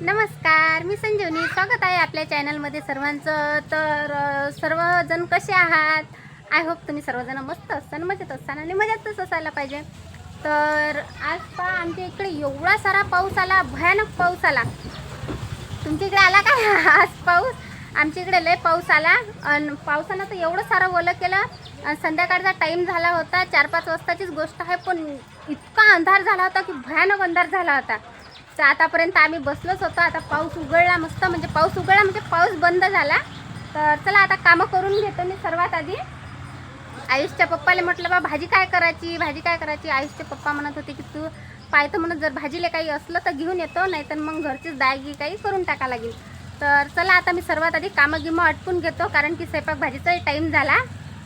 नमस्कार मी संजीवनी. स्वागत आहे आपल्या चॅनलमध्ये सर्वांचं. तर सर्वजण कसे आहात? आय होप तुम्ही सर्वजण मस्त असताना मजेत असताना आणि मजेतच असायला पाहिजे. तर आज पहा आमच्या इकडे एवढा सारा पाऊस आला भयानक पाऊस आला. तुमच्या इकडे आला काय? आज पाऊस. आमच्या इकडे लय पाऊस आला. आणि पावसानं तर एवढं सारं ओलं केलं. आणि संध्याकाळचा टाईम झाला होता. चार पाच वाजताचीच गोष्ट आहे पण इतका अंधार झाला होता की भयानक अंधार झाला होता. तर आतापर्यंत आम्ही बसलोच होतो. आता पाऊस उघडला मस्त म्हणजे पाऊस उघडला म्हणजे पाऊस बंद झाला. तर चला आता कामं करून घेतो मी सर्वात आधी. आयुषच्या पप्पाला म्हटलं बा भाजी काय करायची? भाजी काय करायची? आयुषचे पप्पा म्हणत होते की तू पाहतो म्हणत जर भाजीला काही असलं तर घेऊन येतो नाही तर मग घरचीच डाळ काही करून टाका लागेल. तर चला आता मी सर्वात आधी कामं गिमं अटकून घेतो कारण की स्वयंपाक भाजीचाही टाईम झाला.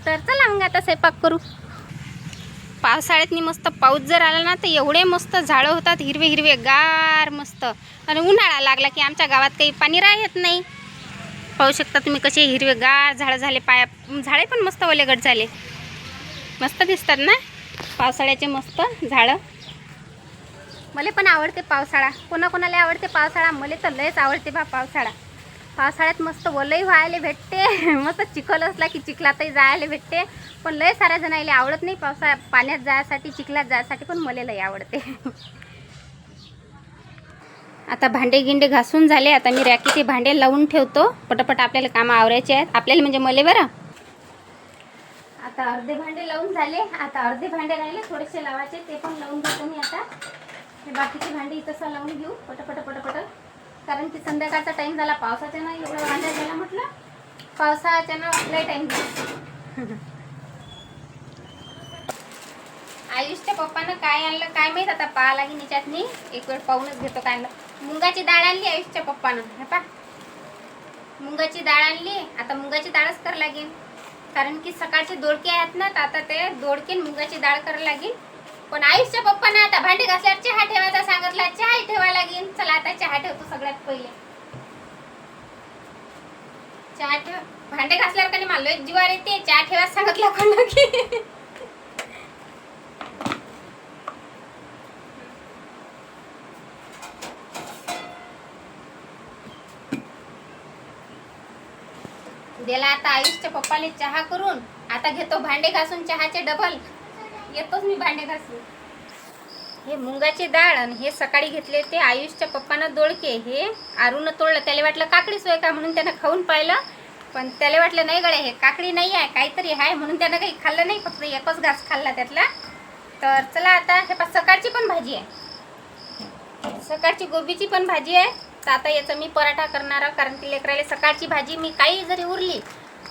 तर चला मग आता स्वयंपाक करू. पावसाळ्यातनी मस्त पाऊस जर आला ना तर एवढे मस्त झाडं होतात हिरवे हिरवे गार मस्त. आणि उन्हाळा लागला की आमच्या गावात काही पाणी राहत नाही. पाहू शकता तुम्ही कसे हिरवे गार झाडं झाले पाया झाडे पण मस्त ओलेगट झाले. मस्त दिसतात ना पावसाळ्याचे मस्त झाडं. मला पण आवडते पावसाळा. कोणाकोणाला आवडते पावसाळा? मला तर लयच आवडते बा पावसाळा. पावसाळ्यात मस्त ओलंही व्हायला भेटते. मस्त चिखल असला की चिखलातही जायला भेटते. पण लय साऱ्या जणायला आवडत नाही पावसा पाण्यात जायसाठी चिखलात जायसाठी पण मला लय आवडते. आता भांडे गिंडे घासून झाले आता मी रॅकीचे भांडे लावून ठेवतो. पटापट आपल्याला कामं आवरायचे आहेत. आपल्याला म्हणजे मले बरं. आता अर्धे भांडे लावून झाले. आता अर्धे भांडे राहिले थोडेसे लावायचे ते पण लावून घेतो मी आता. हे बाकीचे भांडे इथं लावून घेऊ पटपट पटपट. कारण की संध्याकाळचा टाईम झाला पावसाच्या ना एवढा भांड्या झाला म्हटलं. पावसाच्या ना लय टाइम झाला. आयुषच्या पप्पानं काय आणलं काय माहीत आता? पाहा लागेल याच्यातनी एक वेळ पाहूनच घेतो काय आणलं. मुंगाची डाळ आणली आयुषच्या पप्पानं. हे पा. मुंगाची डाळ आणली. आता मुंगाची डाळच कर लागेल. कारण की सकाळचे दोडके आहेत ना तर आता ते दोडके मुंगाची डाळ करायला लागेल. पण आयुषच्या पप्पानं आता भांडे घासल्यावर चहा ठेवायचा सांगितला चहा ठेवायला लागेल. चला आता चहा ठेवतो सगळ्यात पहिले. चहा ठेव. भांडे घासल्यावर कधी मला एक जीवार येते. चहा ठेवायला सांगितलं कोण की. दिला आता आयुषच्या पप्पाने चहा करून. आता घेतो भांडे घासून चहाचे डबल येतोच मी भांडे घासून. हे मुंगाची डाळ आणि हे सकाळी घेतले ते आयुषच्या पप्पानं दोळके हे आरून तोडलं. त्याला वाटलं काकडी सोय का म्हणून त्यानं खाऊन पाहिलं. पण त्याला वाटलं नाही गड्या हे काकडी नाही आहे काहीतरी आहे म्हणून त्यानं काही खाल्लं नाही. फक्त एकच घास खाल्ला त्यातला. तर चला आता हे पा सकाळची पण भाजी आहे. सकाळची गोबीची पण भाजी आहे. तर आता याचा मी पराठा करणार कारण की लेकराला सकाळची भाजी मी काही जरी उरली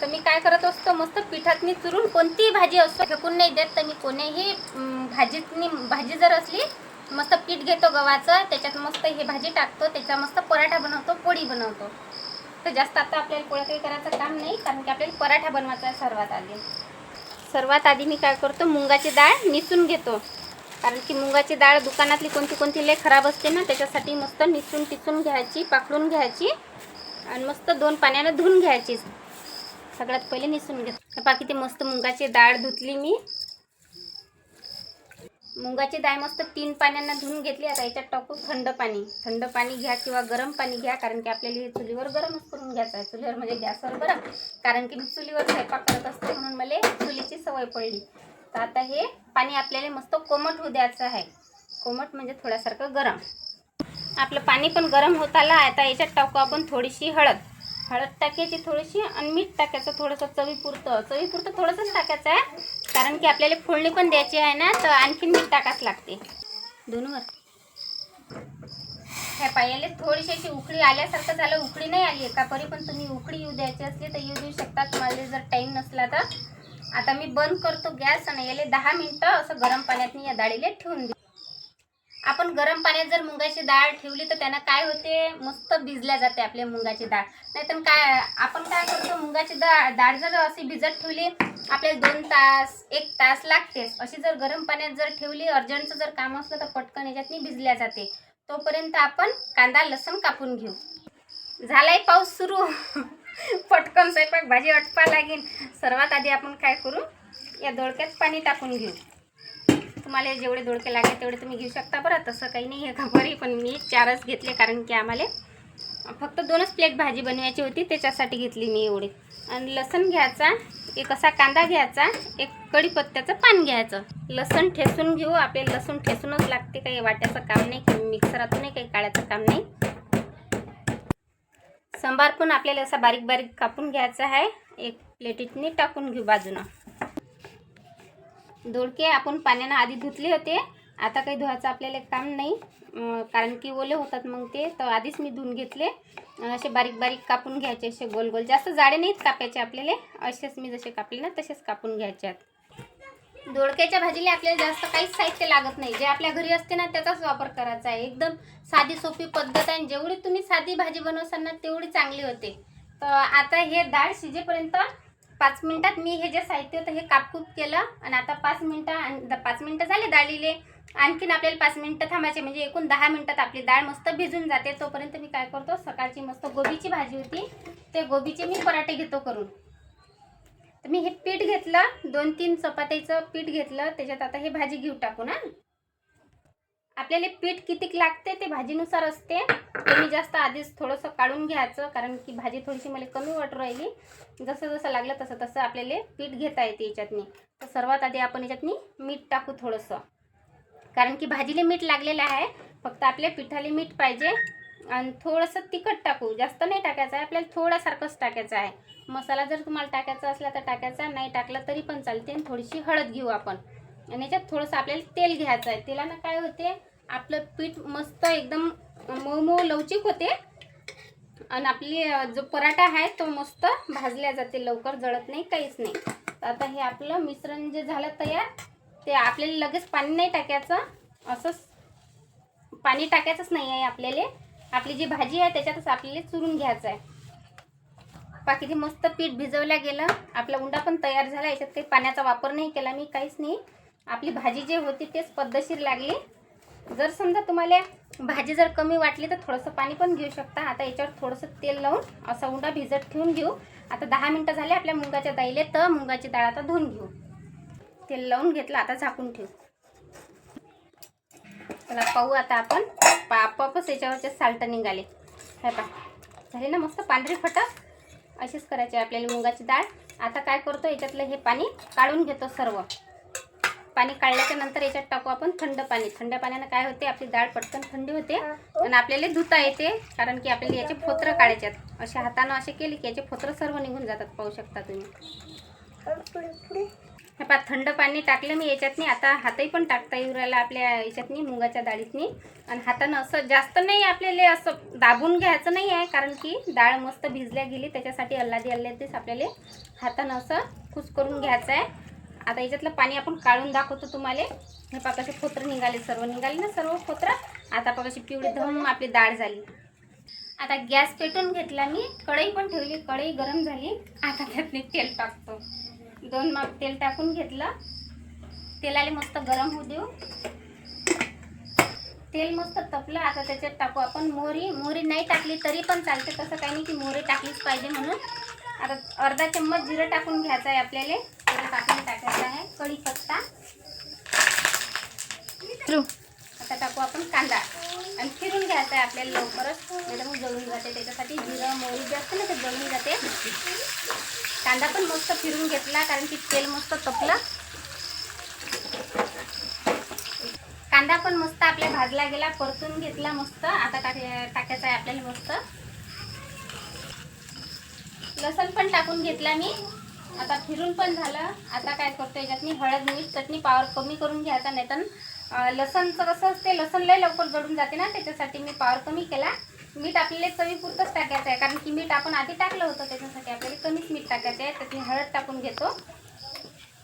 तर मी काय करत असतो मस्त पिठात मी चुरून कोणतीही भाजी असतो फेकून नाही देत तर मी कोणीही भाजीतनी भाजी जर असली मस्त पीठ घेतो गव्हाचं त्याच्यात मस्त हे भाजी टाकतो त्याचा मस्त पराठा बनवतो पोळी बनवतो. तर जास्त आता आपल्याला पोळ्या काही करायचं काम नाही कारण की आपल्याला पराठा बनवायचा आहे सर्वात आधी. सर्वात आधी मी काय करतो मुंगाची डाळ निसून घेतो. कारण की मुगाची डाळ दुकानातली कोणती कोणती लय खराब असते ना त्याच्यासाठी मस्त निसून टिसून घ्यायची पाकळून घ्यायची आणि मस्त दोन पाण्यानं धुवून घ्यायची. सगळ्यात पहिले निसून घ्या. बाकी ते मस्त मुगाची डाळ धुतली मी. मुगाची डाळ मस्त तीन पाण्यानं धुवून घेतली. आता याच्यात टाकू थंड पाणी. थंड पाणी घ्या किंवा गरम पाणी घ्या कारण की आपल्याला हे चुलीवर गरमच करून घ्यायचं आहे. चुलीवर म्हणजे गॅसवर बरं कारण की मी चुलीवर स्वयंपाक करत असते म्हणून मला चुलीची सवय पडली. तर आता हे पाणी आपल्याला मस्त कोमट होऊ द्यायचं आहे. कोमट म्हणजे थोड्यासारखं गरम. आपलं पाणी पण गरम होत आलं आता याच्यात टाकू आपण थोडीशी हळद. हळद टाकायची थोडीशी आणि मीठ टाकायचं थोडंसं चवीपुरतं. चवीपुरतं थोडंसंच टाकायचं आहे कारण की आपल्याला फोडणी पण द्यायची आहे ना तर आणखीन मीठ टाकाच लागते. दोनवर. ह्या पायाला थोडीशी अशी उकळी आल्यासारखं झालं उकळी नाही आली एका परी पण तुम्ही उकळी येऊ द्यायची असली तर येऊ देऊ शकता. तुम्हाला जर टाईम नसला तर. आता मी बंद करतो गॅस आणि याले दहा मिनटं असं गरम पाण्यात मी या डाळीला ठेवून देऊ. आपण गरम पाण्यात जर मुंगाची डाळ ठेवली तर त्यांना काय होते? मस्त भिजल्या जाते आपल्या मुगाची डाळ. नाहीतर काय आपण काय करतो? मुंगाची डाळ डाळ जर अशी भिजत ठेवली आपल्याला दोन तास एक तास लागतेच. अशी जर गरम पाण्यात जर ठेवली अर्जंटचं जर काम असलं तर पटकन याच्यातनी भिजल्या जाते. तोपर्यंत आपण कांदा लसूण कापून घेऊ. झालाय पाऊस सुरू. पटकन स्वयंपाक भाजी अटपा लागेल. सर्वात आधी आपण काय करू? या दोडक्यात पाणी टाकून घेऊ. तुम्हाला जेवढे दोडके लागले तेवढे तुम्ही घेऊ शकता बरं. तसं काही नाही आहे का पण मी चारच घेतले कारण की आम्हाला फक्त दोनच प्लेट भाजी बनवायची होती त्याच्यासाठी घेतली मी एवढी. आणि लसण घ्यायचा एक असा कांदा घ्यायचा एक कढीपत्त्याचं पान घ्यायचं. लसण ठेसून घेऊ. आपले लसूण ठेसूनच लागते काही वाट्याचं काम नाही काही मिक्सरातून नाही काही काढायचं काम नाही. सांबार पण आपल्याला असा बारीक बारीक कापून घ्यायचा आहे. एक प्लेटीतने टाकून घेऊ बाजूनं. दोडके आपण पाण्यानं आधी धुतले होते. आता काही धुवायचं आपल्याला काम नाही. कारण की ओले होतात मग ते. तर आधीच मी धुवून घेतले. असे बारीक बारीक कापून घ्यायचे असे गोल गोल. जास्त जाडे नाहीत कापायचे आपल्याला. असेच मी जसे कापले ना तसेच कापून घ्यायचे आहेत. दोडक्याच्या भाजीला आपल्याला जास्त काहीच साहित्य लागत नाही. जे आपल्या घरी असते ना त्याचाच वापर करायचा आहे. एकदम साधी सोपी पद्धत आहे. आणि जेवढी तुम्ही साधी भाजी बनवसाल ना तेवढी चांगली होते. तर आता हे डाळ शिजेपर्यंत पाच मिनटात मी हे जे साहित्य होतं हे कापकूप केलं. आणि आता पाच मिनटं द- पाच मिनटं झाले डाळीले. आणखीन आपल्याला पाच मिनटं थांबायचे. म्हणजे एकूण दहा मिनटात आपली डाळ मस्त भिजून जाते. तोपर्यंत मी काय करतो सकाळची मस्त गोबीची भाजी होती. ते गोबीचे मी पराठे घेतो करून. तर मी हे घेतलं दोन तीन चपात्याचं पीठ घेतलं त्याच्यात आता हे भाजी घेऊ टाकू ना आपल्याला पीठ कितीक लागते ते भाजीनुसार असते. कमी जास्त आधीच थोडंसं काढून घ्यायचं कारण की भाजी थोडीशी मला कमी वाटू राहिली. जसं जसं लागलं तसं तसं आपल्याला पीठ घेता येते याच्यातनी. तर सर्वात आधी आपण याच्यातनी मीठ टाकू थोडंसं. कारण की भाजीला मीठ लागलेलं आहे फक्त आपल्या पिठाला मीठ पाहिजे. आणि थोडंसं तिखट टाकू. जास्त नाही टाकायचं आहे आपल्याला थोडासारखंच टाकायचं आहे. मसाला जर तुम्हाला टाकायचा असला तर टाकायचा नाही टाकला तरी पण चालते. आणि थोडीशी हळद घेऊ आपण. आणि याच्यात थोडंसं आपल्याला तेल घ्यायचं आहे. तेलानं काय होते आपलं पीठ मस्त एकदम मऊ मऊ लवचिक होते. आणि आपली जो पराठा आहे तो मस्त भाजल्या जाते. लवकर जळत नाही काहीच नाही. तर आता हे आपलं मिश्रण जे झालं तयार ते आपल्याला लगेच पाणी नाही टाकायचं. असंच पाणी टाकायचंच नाही आहे आपल्याला. आपली जी भाजी आहे त्याच्यातच आपल्याला चुरून घ्यायचं आहे बाकी मस्त पीठ भिजवल्या गेलं. आपला उंडा पण तयार झाला. याच्यात काही पाण्याचा वापर नाही केला मी काहीच नाही. आपली भाजी जे होती तेच पद्धतशीर लागली. जर समजा तुम्हाला भाजी जर कमी वाटली तर थोडंसं पाणी पण घेऊ शकता. आता याच्यावर थोडंसं तेल लावून असा उंडा भिजत ठेवून घेऊ. आता दहा मिनटं झाले आपल्या मुंगाच्या दाईले तर मुंगाची डाळ आता धुवून घेऊ. तेल लावून घेतलं आता झाकून ठेवू. चला पाहू आता आपण. पा आपोआपच याच्यावरचे साल्ट निघाले. हे पा. झाले ना मस्त पांढरी फटक? अशीच करायची आपल्याला मुगाची डाळ. आता काय करतो याच्यातलं हे पाणी काढून घेतो सर्व. पाणी काढल्याच्या नंतर याच्यात टाकू आपण थंड पाणी. थंड पाण्यानं काय होते आपली डाळ पटकन थंडी होते आणि आपल्याला धुता येते कारण की आपल्याला याचे फोत्र काढायच्यात अशा हातानं असे केले की याचे फोत्र सर्व निघून जातात पाहू शकता तुम्ही. हे पा थंड पाणी टाकलं मी याच्यातनी. आता हातही पण टाकता येऊ राहिला आपल्या याच्यातनी मुगाच्या डाळीतनी. आणि हातानं असं जास्त नाही आपल्याला असं दाबून घ्यायचं नाही आहे कारण की डाळ मस्त भिजल्या गेली. त्याच्यासाठी अल्लादी अल्लादीच आपल्याला हातानं असं खुस करून घ्यायचं आहे. आता याच्यातलं पाणी आपण काढून दाखवतो तुम्हाला. हे पाकाचे खोत्र निघाले सर्व निघाले ना सर्व खोत्र. आता पाकाची पिवळी धम आपली डाळ झाली. आता गॅस पेटून घेतला मी. कढई पण ठेवली कढई गरम झाली. आता त्यातनी तेल टाकतो. दोन माप तेल टाकून घेतलं. तेलाला मस्त गरम होऊ देऊ. तेल मस्त तपलं. आता त्याच्यात टाकू आपण मोहरी. मोहरी नाही टाकली तरी पण चालते. तसं काही नाही की मोहरी टाकलीच पाहिजे म्हणून. आता अर्धा चम्मच जिरं टाकून घ्यायचं आहे आपल्याला टाकून टाकायचं आहे. कढीपत्ता. आता टाकू आपण कांदा. आणि फिरून घ्यायचा आहे आपल्याला लवकरच. नाही मग जळून जाते त्याच्यासाठी जिरं मोहरी जे असते ना ते जळून जाते. कांदा पण मस्त फिरून घेतला कारण की तेल मस्त तपलं. कांदा पण मस्त आपल्या भाजला गेला परतून घेतला मस्त. आता टाक टाकायचा आहे आपल्याला मस्त. लसण पण टाकून घेतला मी. आता फिरून पण झालं. आता काय करतो याच्यात मी हळद मीठ चटणी पावर कमी करून घ्यायचा नाही तर लसणचं कसं असते लसण लय लवकर जळून जाते ना त्याच्यासाठी मी पावर कमी केला. मीठ आपल्याला चवीपुरतंच टाकायचं आहे कारण की मीठ आपण आधी टाकलं होतं त्याच्यासाठी आपल्याला कमीच मीठ टाकायचं आहे त्यात मी हळद टाकून घेतो.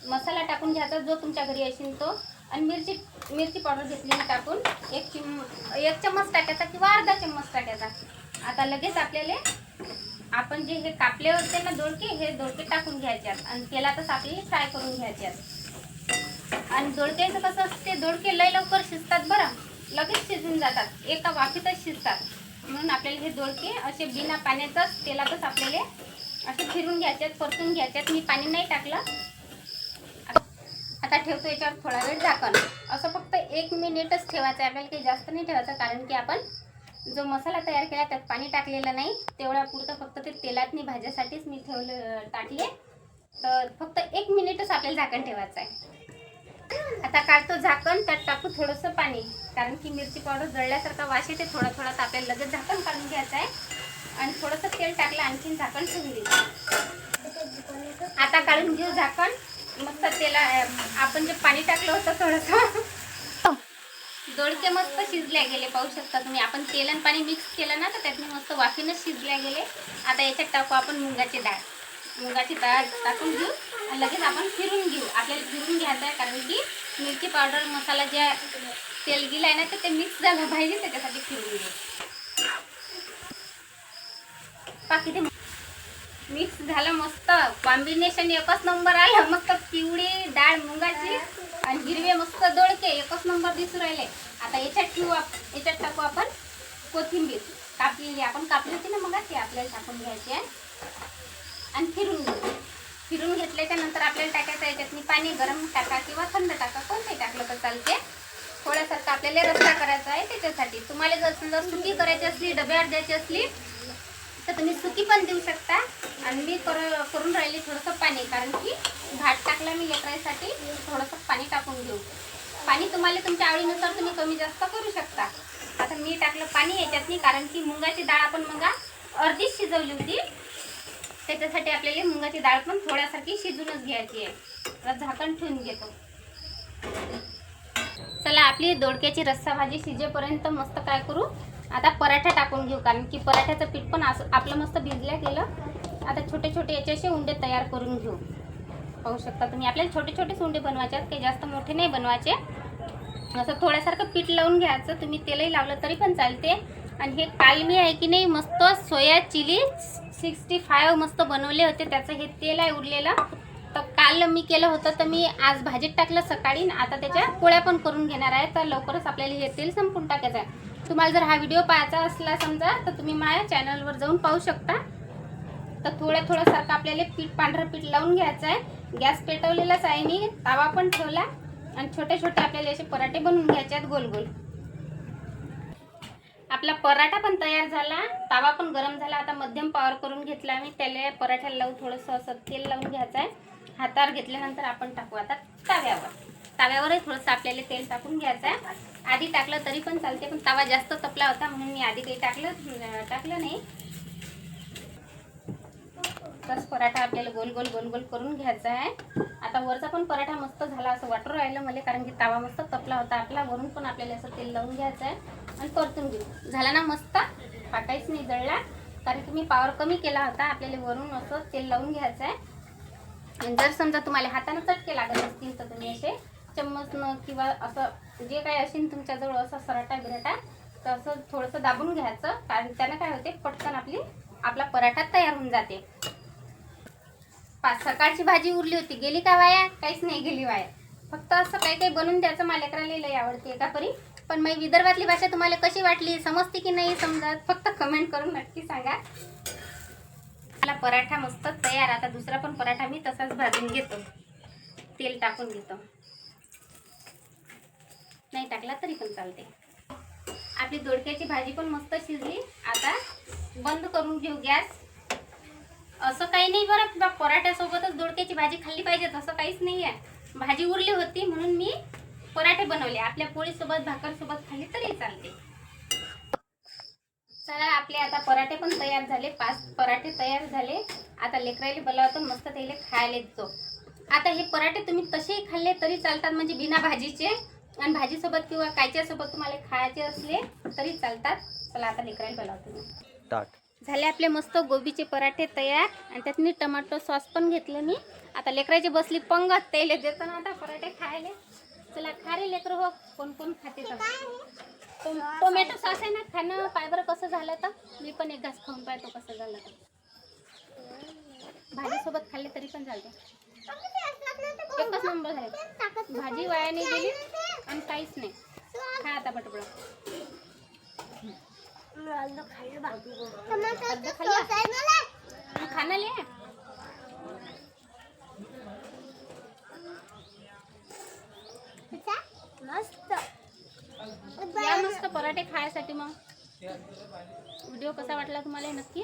मसाला टाकून घ्यायचा जो तुमच्या घरी असेल तो. आणि मिरची मिरची पावडर घेतली मी टाकून एक चिम एक चम्मच टाकायचा किंवा अर्धा चम्मच टाकायचा. आता लगेच आपल्याला आपण जे हे कापले होते ना दोडके हे दोडके टाकून घ्यायच्यात आणि तेलातच आपल्याला फ्राय करून घ्यायच्यात आणि दोडक्याचं कसं असते दोडके लय लवकर शिजतात बरं. लगेच शिजून जातात. एका वाफीतच शिजतात. म्हणून आपल्याला हे दोडके असे बिना पाण्याचंच तेलातच आपल्याला असे फिरून घ्यायच्यात परतून घ्यायच्यात मी पाणी नाही टाकलं. आता ठेवतो याच्यावर थोडा वेळ झाकण. असं फक्त एक मिनिटच ठेवायचं आहे. आपल्याला काही जास्त नाही ठेवायचं कारण की आपण जो मसाला तयार केला त्यात पाणी टाकलेलं नाही. तेवढ्या पुरतं फक्त ते तेलातनी भाज्यासाठीच मी ठेवलं टाकले. तर फक्त एक मिनिटच आपल्याला झाकण ठेवायचं आहे. आता काढतो झाकण त्यात टाकू थोडंसं पाणी. कारण की मिरची पावडर जळल्यासारखा वास येते थोडा थोडा तर आपल्याला लगेच झाकण काढून घ्यायचं आहे. आणि थोडंसं तेल टाकलं आणखीन झाकण ठेवून आता काढून घेऊ झाकण. मस्त तेला आपण जे पाणी टाकलं होतं थोडंसं. दोडके मस्त शिजल्या गेले पाहू शकता तुम्ही. आपण तेल आणि पाणी मिक्स केलं ना तर त्यातून मस्त वाफीनच शिजल्या गेले. आता याच्यात टाकू आपण मुंगाची डाळ. मुंगाची डाळ टाकून घेऊ. आणि लगेच आपण फिरून घेऊ. आपल्याला फिरून घ्यायचं आहे कारण की मिरची पावडर मसाला ज्या तेल गेला आहे ना तर ते मिक्स झालं पाहिजे त्याच्यासाठी फिरून घेऊ. बाकी ते मिक्स झालं मस्त. कॉम्बिनेशन एकच नंबर आलं. मस्त पिवळी डाळ मुगाची आणि हिरवे मस्त दोडके एकच नंबर दिसून राहिले. आता याच्यात ठेवू याच्यात टाकू आपण कोथिंबीर. कापलेली आपण कापली होती ना मग ती आपल्याला टाकून घ्यायची आहे. आणि फिरून घेऊ. फिरून घेतल्याच्या नंतर आपल्याला टाकायचं याच्यातनी पाणी गरम टाका किंवा थंड टाका कोणते टाकलं तर चालते थोड्यासारखं आपल्याला रस्ता करायचा आहे त्याच्यासाठी. तुम्हाला जर समजा सुकी करायची असली डब्यावर द्यायची असली तर तुम्ही सुकी पण देऊ शकता. आणि मी कर करून राहिली थोडंसं पाणी कारण की घाट टाकला मी लेकरायसाठी थोडंसं पाणी टाकून घेऊ पाणी तुम्हाला तुमच्या आवडीनुसार तुम्ही कमी जास्त करू शकता. आता मी टाकलं पाणी याच्यातनी कारण की मुगाची डाळ आपण मग अर्धीच शिजवली होती. त्याच्यासाठी आपल्याला मुगाची डाळ पण थोड्यासारखी शिजूनच घ्यायची आहे. झाकण ठेवून घेतो. चला आपली दोडक्याची रस्सा भाजी शिजेपर्यंत मस्त काय करू? आता पराठा टाकून घेऊ कारण की पराठ्याचं पीठ पण असं आपलं मस्त भिजल्या गेलं. आता छोटे छोटे याचे असे उंडे तयार करून घेऊ. पाहू शकता तुम्ही आपल्याला छोटे छोटेच उंडे बनवायचे आहेत काही जास्त मोठे नाही बनवायचे. असं थोड्यासारखं पीठ लावून घ्यायचं तुम्ही तेलही लावलं तरी पण चालते. आणि हे काल मी आहे की नाही मस्त सोया चिली सिक्स्टी फाय मस्त बनवले होते. त्याचं हे तेल आहे उरलेलं. तर काल मी केलं होतं तर मी आज भाजीत टाकलं सकाळी आणि आता त्याच्या पोळ्या पण करून घेणार आहे. तर लवकरच आपल्याला हे तेल संपून टाकायचं आहे. तुम्हाला जर हा व्हिडिओ पाहायचा असला समजा तर तुम्ही माझ्या चॅनलवर जाऊन पाहू शकता. तर थोड्या थोड्यासारखं आपल्याला पीठ पांढरं पीठ लावून घ्यायचं आहे. गॅस पेटवलेलाच आहे मी. तावा पण ठेवला. आणि छोटे छोटे आपल्याला असे पराठे बनवून घ्यायचे आहेत गोल गोल. आपला पराठा पण तयार झाला. तावा पण गरम झाला. आता मध्यम पावर करून घेतला मी. त्याला पराठ्याला लावून थोडंसं असं तेल लावून घ्यायचं आहे. हातावर घेतल्यानंतर आपण टाकू आता तव्यावर. तव्यावरही थोडंसं आपल्याला तेल टाकून घ्यायचं आहे. आधी टाकलं तरी पण चालते पण तवा जास्त तपला होता म्हणून मी आधी काही टाकलं टाकलं नाही. तस पराठा आपल्याला गोल गोल गोल गोल करून घ्यायचा आहे. आता वरचा पण पराठा मस्त झाला असं वाटू राहिलं मला कारण की तावा मस्त तपला होता. आपला वरून पण आपल्याला असं तेल लावून घ्यायचं आहे. आणि परतून घेऊ. झाला ना मस्त? फाटाईच नाही जळला. कारण की मी पावर कमी केला होता. आपल्याला वरून असं तेल लावून घ्यायचं आहे आणि जर समजा तुम्हाला हातानं चटके लागत असतील तर तुम्ही असे चम्मचनं किंवा असं जे काही असेल तुमच्याजवळ असं सराटा बिराटा तर असं थोडंसं दाबून घ्यायचं. कारण त्यानं काय होते पटकन आपली आपला पराठा तयार होऊन जाते. पाच सकाळची भाजी उरली होती. गेली का वाया? काहीच नाही गेली वाया. फक्त असं काही काही बनवून द्यायचं. मालेकराला लई आवडते. एका परी पण मग विदर्भातली भाषा तुम्हाला कशी वाटली? समजते की नाही समजत फक्त कमेंट करून नक्की सांगा. मला पराठा मस्त तयार. आता दुसरा पण पराठा मी तसाच भाजून घेतो. तेल टाकून घेतो. नाही टाकला तरी पण चालते. आपली दोडक्याची भाजी पण मस्त शिजली. आता बंद करून घेऊ गॅस. असं काही नाही बरं. बा पराठ्यासोबतच दोडक्याची भाजी खाल्ली पाहिजे. तसं काहीच नाही आहे भाजी उरली होती म्हणून मी पराठे बनवले. आपल्या पोळीसोबत भाकरसोबत खाल्ली तरी चालते. चला आपले आता पराठे पण तयार झाले. पाच पराठे तयार झाले. आता लेकरायला बोलावतो मस्त त्याला खायला देतो. आता हे पराठे तुम्ही तसेही खाल्ले तरी चालतात म्हणजे बिना भाजीचे. आणि भाजीसोबत किंवा कायच्यासोबत तुम्हाला खायचे असले तरी चालतात. चला आता लेकरायला बोलावतो. झाले आपले मस्त गोबीचे पराठे तयार. आणि त्यात मी टमाटो सॉस पण घेतलं मी. आता लेकराची बसली पंगत त्याला देतो ना आता पराठे खायला. चला खा रे लेकर हो. कोण कोण खाते टोमॅटो सॉस आहे ना खाणं पाय बरं कसं झालं तर? मी पण एक घास खाऊन पाहतो कसं झालं तर. भाजीसोबत खाल्ले तरी पण चालते. एकच नंबर झाले भाजी वाया नाही गेली आणि काहीच नाही. खा आता अर्ध खाल्लं खाणं या मस्त पराठे खायसाठी मग. व्हिडिओ कसा वाटला तुम्हाला नक्की?